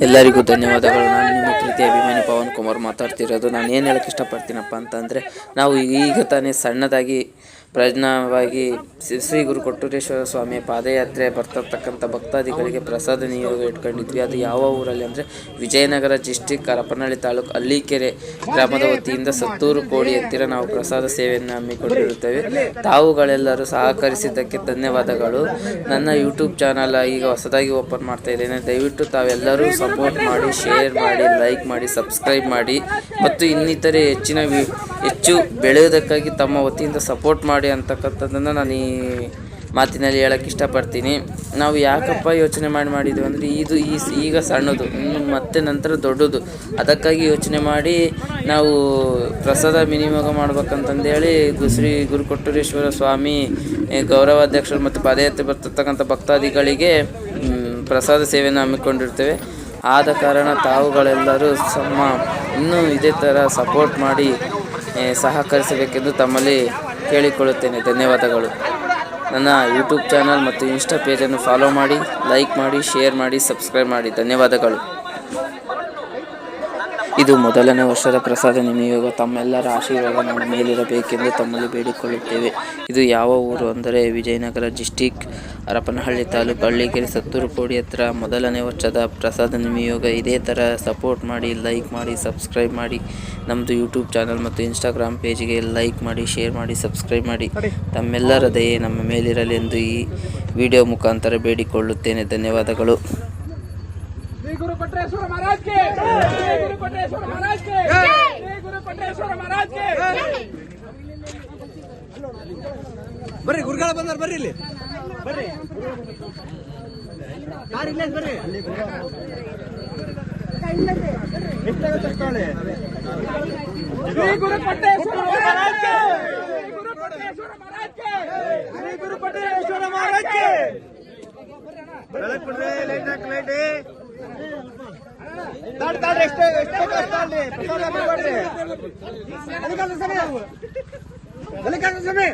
ಎಲ್ಲರಿಗೂ ಧನ್ಯವಾದಗಳು. ನಾನು ನಿಮ್ಮ ಪ್ರೀತಿ, ಅಭಿಮಾನಿ ಪವನ್ ಕುಮಾರ್ ಮಾತಾಡ್ತಿರೋದು. ನಾನು ಏನು ಹೇಳಕ್ಕೆ ಇಷ್ಟಪಡ್ತೀನಪ್ಪ ಅಂತಂದರೆ, ನಾವು ಈಗ ತಾನೇ ಸಣ್ಣದಾಗಿ ಪ್ರಜ್ಞಾವಾಗಿ ಶ್ರೀ ಗುರು ಕೊಟ್ಟೂರೇಶ್ವರ ಸ್ವಾಮಿಯ ಪಾದಯಾತ್ರೆ ಬರ್ತಿರ್ತಕ್ಕಂಥ ಭಕ್ತಾದಿಗಳಿಗೆ ಪ್ರಸಾದ ನಿಯೋಗ ಇಟ್ಕೊಂಡಿದ್ವಿ. ಅದು ಯಾವ ಊರಲ್ಲಿ ಅಂದರೆ ವಿಜಯನಗರ ಡಿಸ್ಟಿಕ್ ಹರಪನಹಳ್ಳಿ ತಾಲೂಕು ಅಲ್ಲಿಕೆರೆ ಗ್ರಾಮದ ವತಿಯಿಂದ ಸತ್ತೂರು ಕೋಡಿ ಹತ್ತಿರ ನಾವು ಪ್ರಸಾದ ಸೇವೆಯನ್ನು ಹಮ್ಮಿಕೊಂಡಿರುತ್ತೇವೆ. ತಾವುಗಳೆಲ್ಲರೂ ಸಹಕರಿಸಿದ್ದಕ್ಕೆ ಧನ್ಯವಾದಗಳು. ನನ್ನ ಯೂಟ್ಯೂಬ್ ಚಾನಲ್ ಈಗ ಹೊಸದಾಗಿ ಓಪನ್ ಮಾಡ್ತಾ ಇದ್ದೇನೆ. ದಯವಿಟ್ಟು ತಾವೆಲ್ಲರೂ ಸಪೋರ್ಟ್ ಮಾಡಿ, ಶೇರ್ ಮಾಡಿ, ಲೈಕ್ ಮಾಡಿ, ಸಬ್ಸ್ಕ್ರೈಬ್ ಮಾಡಿ. ಮತ್ತು ಇನ್ನಿತರೆ ಹೆಚ್ಚಿನ ಹೆಚ್ಚು ಬೆಳೆಯೋದಕ್ಕಾಗಿ ತಮ್ಮ ವತಿಯಿಂದ ಸಪೋರ್ಟ್ ಮಾಡಿ. ಅಂತಕ್ಕಂಥದ್ದನ್ನು ನಾನು ಈ ಮಾತಿನಲ್ಲಿ ಹೇಳೋಕ್ಕೆ ಇಷ್ಟಪಡ್ತೀನಿ. ನಾವು ಯಾಕಪ್ಪ ಯೋಚನೆ ಮಾಡಿ ಮಾಡಿದ್ವಿ ಅಂದರೆ ಇದು ಈ ಈಗ ಸಣ್ಣದು, ಇನ್ನು ಮತ್ತೆ ನಂತರ ದೊಡ್ಡದು. ಅದಕ್ಕಾಗಿ ಯೋಚನೆ ಮಾಡಿ ನಾವು ಪ್ರಸಾದ ವಿನಿಯೋಗ ಮಾಡ್ಬೇಕಂತಂದೇಳಿ ಶ್ರೀ ಗುರುಕೊಟ್ಟೂರೇಶ್ವರ ಸ್ವಾಮಿ ಗೌರವಾಧ್ಯಕ್ಷರು ಮತ್ತು ಪಾದಯಾತ್ರೆ ಬರ್ತಕ್ಕಂಥ ಭಕ್ತಾದಿಗಳಿಗೆ ಪ್ರಸಾದ ಸೇವೆಯನ್ನು ಹಮ್ಮಿಕೊಂಡಿರ್ತೇವೆ. ಆದ ಕಾರಣ ತಾವುಗಳೆಲ್ಲರೂ ಸಮ ಇನ್ನೂ ಇದೇ ಥರ ಸಪೋರ್ಟ್ ಮಾಡಿ ಸಹಕರಿಸಬೇಕೆಂದು ತಮ್ಮಲ್ಲಿ ಕೇಳಿಕೊಳ್ಳುತ್ತೇನೆ. ಧನ್ಯವಾದಗಳು. ನನ್ನ ಯೂಟ್ಯೂಬ್ ಚಾನಲ್ ಮತ್ತು ಇನ್ಸ್ಟಾ ಪೇಜನ್ನು ಫಾಲೋ ಮಾಡಿ ಲೈಕ್ ಮಾಡಿ ಶೇರ್ ಮಾಡಿ ಸಬ್ಸ್ಕ್ರೈಬ್ ಮಾಡಿ. ಧನ್ಯವಾದಗಳು. ಇದು ಮೊದಲನೇ ವರ್ಷದ ಪ್ರಸಾದ. ನಿಮಯೋಗ ತಮ್ಮೆಲ್ಲರ ಆಶೀರ್ವಾದ ನಮ್ಮ ಮೇಲಿರಬೇಕೆಂದು ತಮ್ಮಲ್ಲಿ ಬೇಡಿಕೊಳ್ಳುತ್ತೇವೆ. ಇದು ಯಾವ ಊರು ಅಂದರೆ ವಿಜಯನಗರ ಡಿಸ್ಟಿಕ್ ಹರಪನಹಳ್ಳಿ ತಾಲೂಕು ಹಳ್ಳಿಕೆರೆ ಸತ್ತೂರು ಕೋಡಿ ಹತ್ರ. ಮೊದಲನೇ ವರ್ಷದ ಪ್ರಸಾದ ನಿಮಯೋಗ ಇದೇ ಥರ ಸಪೋರ್ಟ್ ಮಾಡಿ, ಲೈಕ್ ಮಾಡಿ, ಸಬ್ಸ್ಕ್ರೈಬ್ ಮಾಡಿ. ನಮ್ಮದು ಯೂಟ್ಯೂಬ್ ಚಾನಲ್ ಮತ್ತು ಇನ್ಸ್ಟಾಗ್ರಾಮ್ ಪೇಜ್ಗೆ ಲೈಕ್ ಮಾಡಿ, ಶೇರ್ ಮಾಡಿ, ಸಬ್ಸ್ಕ್ರೈಬ್ ಮಾಡಿ. ತಮ್ಮೆಲ್ಲರ ದಯೆ ನಮ್ಮ ಮೇಲಿರಲೆಂದು ಈ ವಿಡಿಯೋ ಮುಖಾಂತರ ಬೇಡಿಕೊಳ್ಳುತ್ತೇನೆ. ಧನ್ಯವಾದಗಳು. पटेश्वर महाराज के श्री गुरु पटेश्वर महाराज के श्री गुरु पटेश्वर महाराज के ಬರ್ರಿ ಗುರುಗಳ ಬಂದಾರ ಬರ್ರಿ ಇಲ್ಲಿ ಬರ್ರಿ ಕಾರ್ ಇಲ್ಲೇ ಬರ್ರಿ ಎಷ್ಟಾಗುತ್ತೆ ತಗೊಳ್ಳಿ श्री गुरु पटेश्वर महाराज के श्री गुरु पटेश्वर महाराज के ಶ್ರೀ ಗುರು ಪಟೇಶ್ವರ ಮಹಾರಾಜ್ ಬೆಳಕ್ ಬಿಡ್ರಿ ಲೈಟ್ ಹಾಕಿ ಲೈಟ್ ತಾಡ್ ತಾಡ್ರಿ ಎಷ್ಟು ಎಷ್ಟು ಕಷ್ಟ ಅಲ್ಲಿ ಪ್ರಸಾದ ಬಿಡ್ಬೇಡ್ರಿ ಎದಕ್ಕಾಗ್ತದೆ ಸಮಯ ಎದಕ್ಕಾಗ್ತದೆ ಸಮಯ